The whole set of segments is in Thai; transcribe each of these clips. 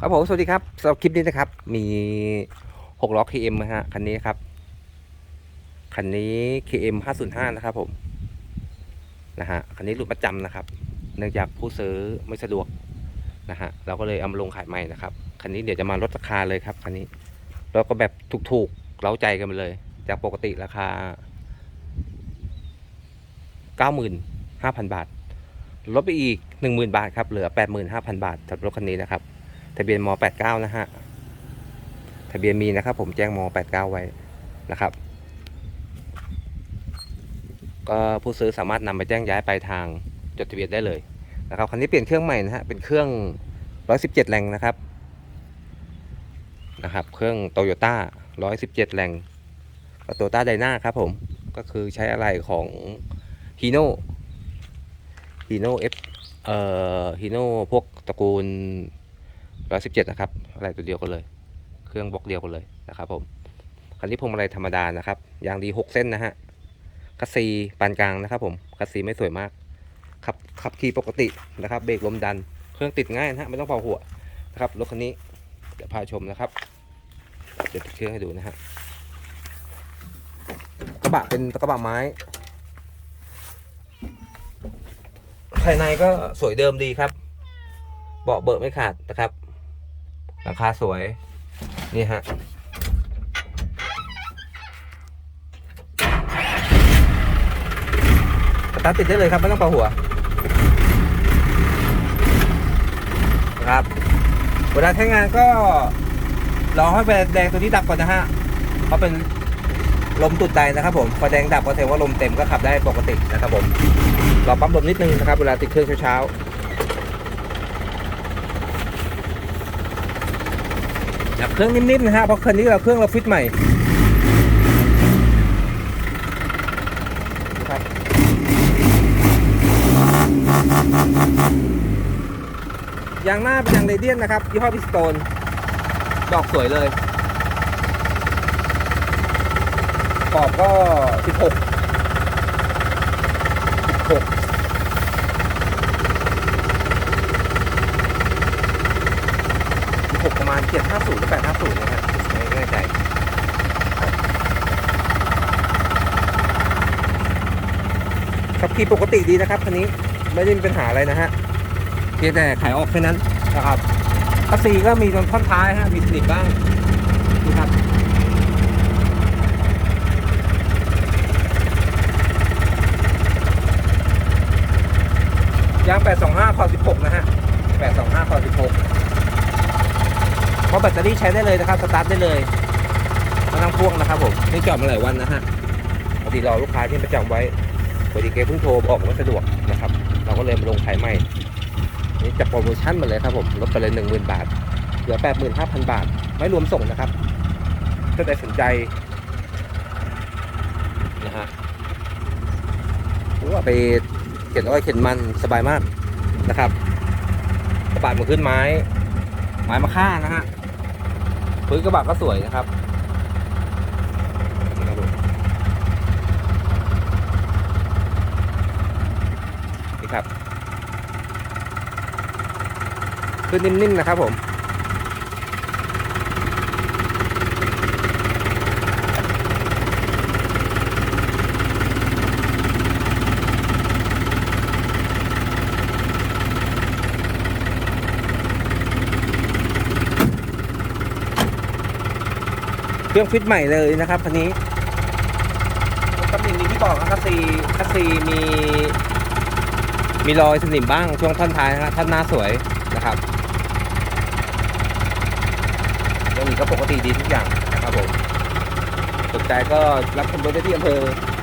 ครับผมสวัสดีครับสำหรับคลิปนี้นะครับ มี6ล้อ KM นะฮะคันนี้ครับ คันนี้ KM 505 นะครับผมนะฮะคันนี้หลุดประจำนะครับ เนื่องจากผู้ซื้อไม่สะดวกนะฮะเราก็เลยเอามาลงขายใหม่นะครับคันนี้เดี๋ยวจะมาลดราคาเลยครับคันนี้แล้วก็แบบถูกๆเล้าใจกันไปเลย จากปกติราคา 95,000 บาทลดไปอีก 10,000 บาทครับเหลือ 85,000 บาทสำหรับรถคันนี้นะครับ ทะเบียนม 89 นะฮะ ทะเบียนมีนะครับ ผมแจ้งม 89 ไว้นะครับ ก็ผู้ซื้อสามารถนำไปแจ้งย้ายไปลายทางจดทะเบียนได้เลยนะครับ คันนี้เปลี่ยนเครื่องใหม่นะฮะ เป็นเครื่อง 117 แรงนะครับ นะครับ เครื่องโตโยต้า 117 แรงโตโยต้าไดนาครับผม ก็คือใช้อะไรของฮีโน่ฮีโน่เอฟเอ่อฮีโน่พวกตระกูล ร้อยสิบเจ็ดนะครับอะไรตัวเดียวกันเลย เครื่องบล็อกเดียวกันเลยนะครับผมคันนี้พวงมาลัยธรรมดานะครับยางดีหกเส้นนะฮะคัสซีปานกลางนะครับ ผมคัสซีไม่สวยมากขับขับขี่ปกตินะครับ เบรกลมดัน เครื่องติดง่ายนะฮะไม่ต้องเป่าหัวนะครับรถคันนี้เดี๋ยวพาชมนะครับเดี๋ยวติดเครื่องให้ดูนะฮะกระบะเป็นกระบะไม้ภายในก็สวยเดิมดีครับ เบาะเบิกไม่ขาดนะครับ ราคาสวย นี่ฮะสตาร์ทติดได้เลยครับ ไม่ต้องเป่าหัวนะครับเวลาใช้งานก็รอให้ไฟแดงตัวนี้ดับก่อนนะฮะเพราะเป็นลมตุดใจนะครับผมไฟแดงดับก็แสดงว่าลมเต็มก็ขับได้ปกตินะครับผมรอปั๊มลมนิดนึงนะครับ เวลาติดเครื่องเช้าๆ ดับเครื่องนิ่มๆนะฮะเพราะคันนี้เราเครื่องเราฟิตใหม่ครับยางหน้าเป็นยางเรเดียนนะครับยี่ห้อพิสโตน ดอกสวยเลย ขอบก็ 16 16 16 ประมา ณ750หรือ850นะฮะไม่แน่ใจขับขี่ปกติดีนะครับคันนี้ไม่ได้มีปัญหาอะไรนะฮะเพียงแต่ขายออกแค่นั้นนะครับคัสซีก็มีตรงท่อนท้ายฮะมีสนิมบ้างดูครับยาง 825คอ16 นะฮะ 825คอ16 เพ ราะแบตเตอรี่ใช้ได้เลยนะครับสตาร์ทได้เลยไม่ต้งพ่วงนะครับผมนี่จอดมาหลายวันนะฮะปกติรอลูกค้าที่ประจำไว้พอดีเกเพิ่งโทรบอกว่าสะดวกนะครับ เราก็เลยมาลงขายใหม่นี่จัดโปรโมชั่นมาเลยครับผมลดไปเลยหนึ่งหมื่นบาทเหลือแปดหมื่นห้าพันบาท ไม่รวมส่งนะครับถ้าใครสนใจนะฮะรือว่าไปเข็นอ้อยเข็นมันสบายมากนะครับกระบะมาขึ้นไม้ ไม้มะค่านะฮะ พื้นกระบะก็สวยนะครับนี่ครับ คือนิ่มๆนะครับผม เครื่องฟิตใหม่เลยนะครับคันนี้ตำหนิมีที่บอกนะคัสซีคัสซีมี มีรอยสนิมบ้างช่วงท่อนท้ายนะครับท่อนหน้าสวยนะครับเรื่องนี้ก็ปกติดีทุกอย่างนะครับผมสนใจก็รับชมรถได้ที่อำเภอ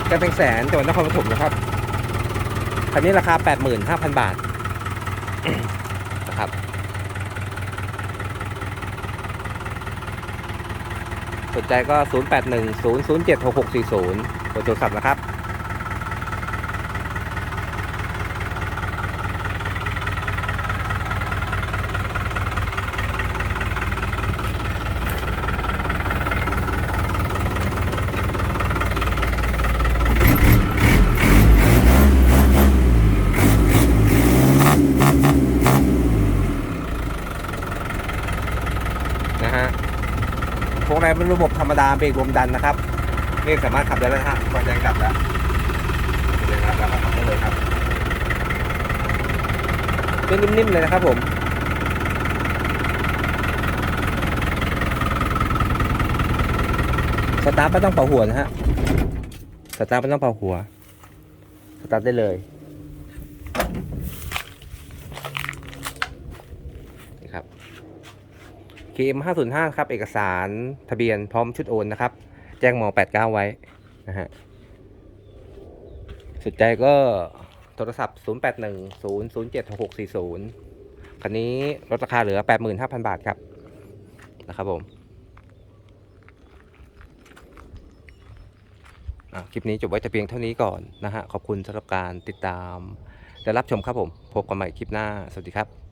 กำแพงแสนจังหวัดนครปฐมนะครับคันนี้ราคา 85,000 บาท นะครับ สนใจก็ 0 8 1 0 0 7 6 6 4 0บอร์โทรศัพท์นะครับ เป็นระบบธรรมดาเบรกรวมดันนะครับนี่สามารถขับได้แล้วฮะก็แจ้งกลับแล้วเดี๋ยวนะครับแล้วก็ขับได้เลยครับเครื่องนิ่มๆเลยนะครับผมสตาร์ทไม่ต้องเป่าหัวนะฮะสตาร์ทไม่ต้องเป่าหัว สตาร์ทได้เลยนี่ครับ KM 505ครับ เอกสารทะเบียนพร้อมชุดโอนนะครับ แจ้งม89 ไว้นะฮะสนใจก็โทรศัพท์ 0810076640 คันนี้ลดราคาเหลือ 85,000 บาทครับ นะครับผมอะคลิปนี้จบไว้แต่เพียงเท่านี้ก่อนนะฮะ ขอบคุณสำหรับการติดตามและรับชมครับผม พบกันใหม่คลิปหน้า สวัสดีครับ